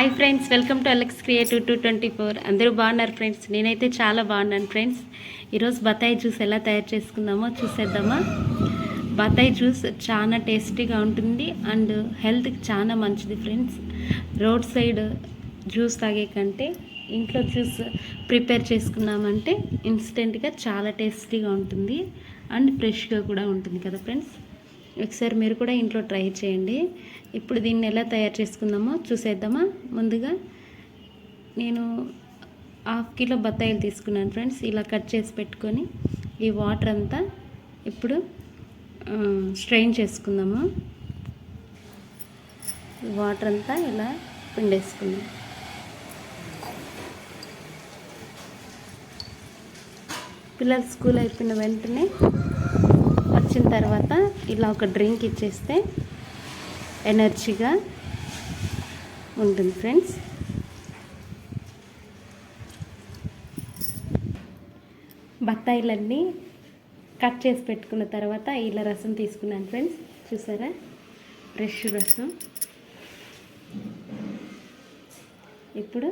Hi friends welcome to Alex creative two twenty four అందరూ బాగున్నారు friends నేనైతే చాలా బాగున్నాను ఫ్రెండ్స్ ఈరోజు బత్తాయి జ్యూస్ ఎలా తయారు చేసుకుందామో చూసేద్దామా? బత్తాయి జ్యూస్ చాలా టేస్టీగా ఉంటుంది అండ్ హెల్త్కి చాలా మంచిది ఫ్రెండ్స్ రోడ్ సైడ్ జ్యూస్ తాగే కంటే ఇంట్లో జ్యూస్ ప్రిపేర్ చేసుకున్నామంటే ఇన్స్టెంట్గా చాలా టేస్టీగా ఉంటుంది అండ్ ఫ్రెష్గా కూడా ఉంటుంది కదా ఫ్రెండ్స్ ఒకసారి మీరు కూడా ఇంట్లో ట్రై చేయండి. ఇప్పుడు దీన్ని ఎలా తయారు చేసుకుందామో చూసేద్దామా? ముందుగా నేను హాఫ్ కిలో బత్తాయిలు తీసుకున్నాను ఫ్రెండ్స్. ఇలా కట్ చేసి పెట్టుకొని ఈ వాటర్ అంతా ఇప్పుడు స్ట్రెయిన్ చేసుకుందాము. ఈ వాటర్ అంతా ఇలా పిండేసుకుందాం. పిల్లలు స్కూల్ అయిపోయిన వెంటనే వచ్చిన తర్వాత ఇలా ఒక డ్రింక్ ఇచ్చేస్తే ఎనర్జీగా ఉంటుంది ఫ్రెండ్స్. బత్తాయిలన్నీ కట్ చేసి పెట్టుకున్న తర్వాత ఇలా రసం తీసుకున్నాను ఫ్రెండ్స్. చూసారా? ఫ్రెష్ రసం. ఇప్పుడు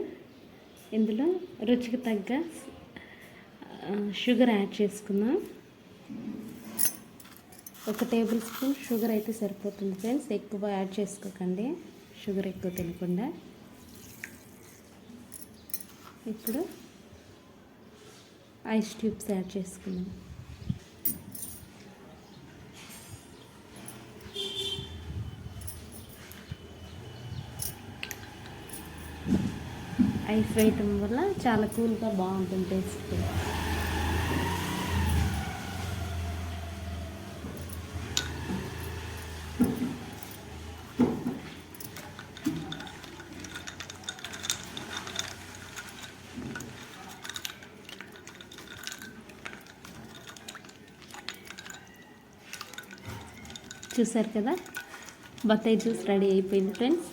ఇందులో రుచికి తగ్గ షుగర్ యాడ్ చేసుకుందాం. ఒక టేబుల్ స్పూన్ షుగర్ అయితే సరిపోతుంది ఫ్రెండ్స్. ఎక్కువ యాడ్ చేసుకోకండి. షుగర్ ఎక్కువ తినకుండా. ఇప్పుడు ఐస్ ట్యూబ్స్ యాడ్ చేసుకున్నాం ఐస్ వేయటం వల్ల చాలా కూల్గా బాగుంటుంది టేస్ట్. చూసారు కదా? బత్తాయి జ్యూస్ రెడీ అయిపోయింది ఫ్రెండ్స్.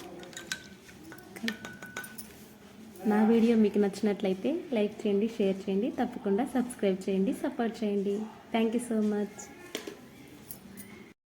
నా వీడియో మీకు నచ్చినట్లయితే లైక్ చేయండి షేర్ చేయండి తప్పకుండా సబ్స్క్రైబ్ చేయండి సపోర్ట్ చేయండి. Thank you so much